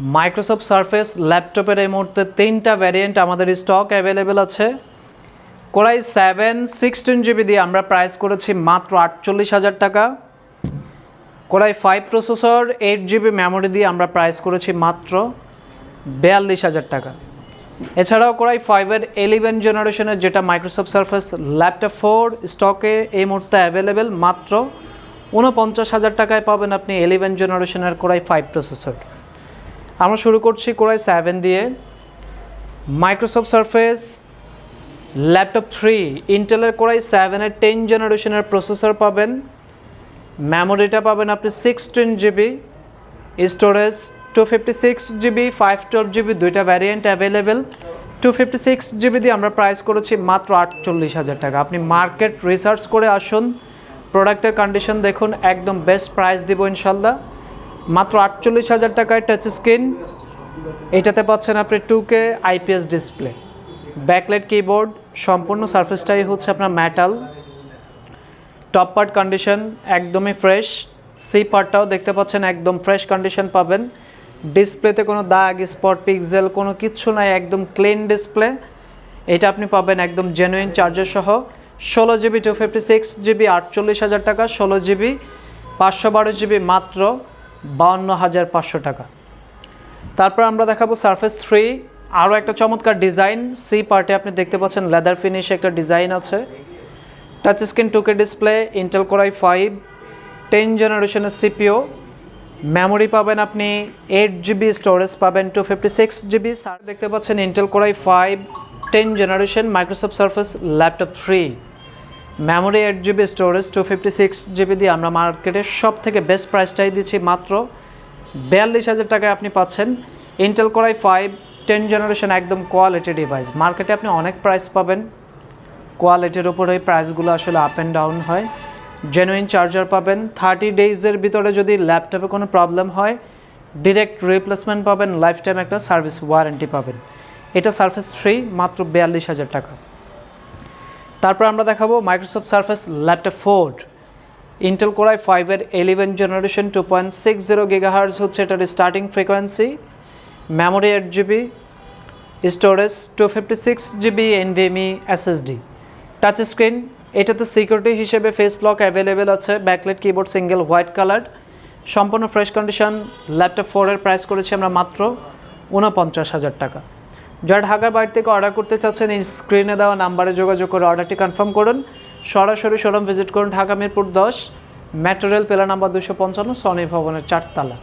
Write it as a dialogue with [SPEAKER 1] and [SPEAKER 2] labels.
[SPEAKER 1] Microsoft surface ল্যাপটপের এই মুহূর্তে তিনটা ভ্যারিয়েন্ট আমাদের স্টক অ্যাভেলেবেল আছে। Core i seven sixteen GB দিয়ে আমরা প্রাইস করেছি মাত্র আটচল্লিশ হাজার টাকা। Core i five processor eight GB memory দিয়ে আমরা প্রাইস করেছি মাত্র বিয়াল্লিশ হাজার টাকা। এছাড়াও কোরাই ফাইভের এলিভেন জেনারেশনের যেটা মাইক্রোসফট সারফেস ল্যাপটপ ফোর স্টকে এই মুহূর্তে অ্যাভেলেবেল মাত্র উনপঞ্চাশ হাজার টাকায় পাবেন আপনি এলিভেন জেনারেশনের কোরাই ফাইভ প্রসেসর আমরা শুরু করছি কোরাই সেভেন দিয়ে। মাইক্রোসফট সারফেস ল্যাপটপ থ্রি ইন্টেলের কোরাই সেভেনের টেন জেনারেশনের প্রসেসর পাবেন। মেমোরিটা পাবেন আপনি sixteen GB storage two fifty six GB five twelve GB দুইটা variant available two fifty six GB দিয়ে আমরা প্রাইস করেছি মাত্র আটচল্লিশ হাজার টাকা। আপনি মার্কেট রিসার্চ করে আসুন। প্রোডাক্টের কন্ডিশন দেখুন, একদম বেস্ট প্রাইস দিব ইনশাল্লাহ। মাত্র আটচল্লিশ হাজার টাকায় টাচ স্ক্রিন এটাতে পাচ্ছেন আপনি two K IPS display backlight keyboard সম্পূর্ণ সার্ফেসটাই হচ্ছে আপনার মেটাল টপ পার্ট কন্ডিশন একদমই ফ্রেশ সি পার্টটাও দেখতে পাচ্ছেন একদম ফ্রেশ কন্ডিশন পাবেন। ডিসপ্লেতে কোনো দাগ স্পট পিক্সেল কোনো কিচ্ছু নাই, একদম ক্লিন ডিসপ্লে এটা আপনি পাবেন একদম জেনুইন চার্জার সহ। ষোলো GB two fifty six GB আটচল্লিশ হাজার টাকা, ষোলো জিবি পাঁচশো বারো জিবি মাত্র। বাউন্ন হাজার পাঁচশো টাকা। তারপর আমরা দেখাবো সারফেস থ্রি আরও একটা চমৎকার ডিজাইন সি পার্টে আপনি দেখতে পাচ্ছেন লেদার ফিনিশ একটা ডিজাইন আছে। টাচ স্ক্রিন টুকে display Intel core i five ten জেনারেশনের সিপিও মেমোরি পাবেন আপনি এইট জিবি স্টোরেজ পাবেন টু ফিফটি সিক্স জিবি দেখতে পাচ্ছেন Intel core i five ten generation Microsoft Surface laptop three memory eight GB storage two fifty six GB দিয়ে আমরা মার্কেটের সব থেকে বেস্ট প্রাইসটাই দিচ্ছি মাত্র বিয়াল্লিশ হাজার টাকায় আপনি পাচ্ছেন Intel core i five ten generation একদম কোয়ালিটি ডিভাইস মার্কেটে আপনি অনেক প্রাইস পাবেন। কোয়ালিটির এই প্রাইসগুলো আসলে আপ অ্যান্ড ডাউন হয়। জেনুইন চার্জার পাবেন। থার্টি ডেইজের ভিতরে যদি ল্যাপটপে কোনো প্রবলেম হয় ডিরেক্ট রিপ্লেসমেন্ট পাবেন। লাইফ টাইম একটা সার্ভিস ওয়ারেন্টি পাবেন। এটা সার্ফেস থ্রি মাত্র বিয়াল্লিশ হাজার টাকা। তারপর আমরা দেখাবো Microsoft Surface laptop four Intel core i ফাইভের eleven generation two point six zero gigahertz হচ্ছে এটার starting frequency memory eight GB storage two fifty six GB NVMe SSD touch screen এটাতে সিকিউরিটি হিসেবে ফেস লক অ্যাভেলেবেল আছে backlit keyboard single white colour সম্পূর্ণ fresh condition laptop ফোরের price করেছি আমরা মাত্র উনপঞ্চাশ হাজার টাকা। যারা ঢাকার বাড়ি থেকে অর্ডার করতে চাচ্ছেন, এই স্ক্রিনে দেওয়া নাম্বারে যোগাযোগ করে অর্ডারটি কনফার্ম করুন। সরাসরি শোরুম ভিজিট করুন, ঢাকা মিরপুর দশ ম্যাটেরিয়াল পেলা নাম্বার দুশো পঞ্চান্ন সনি ভবনের চারতলা।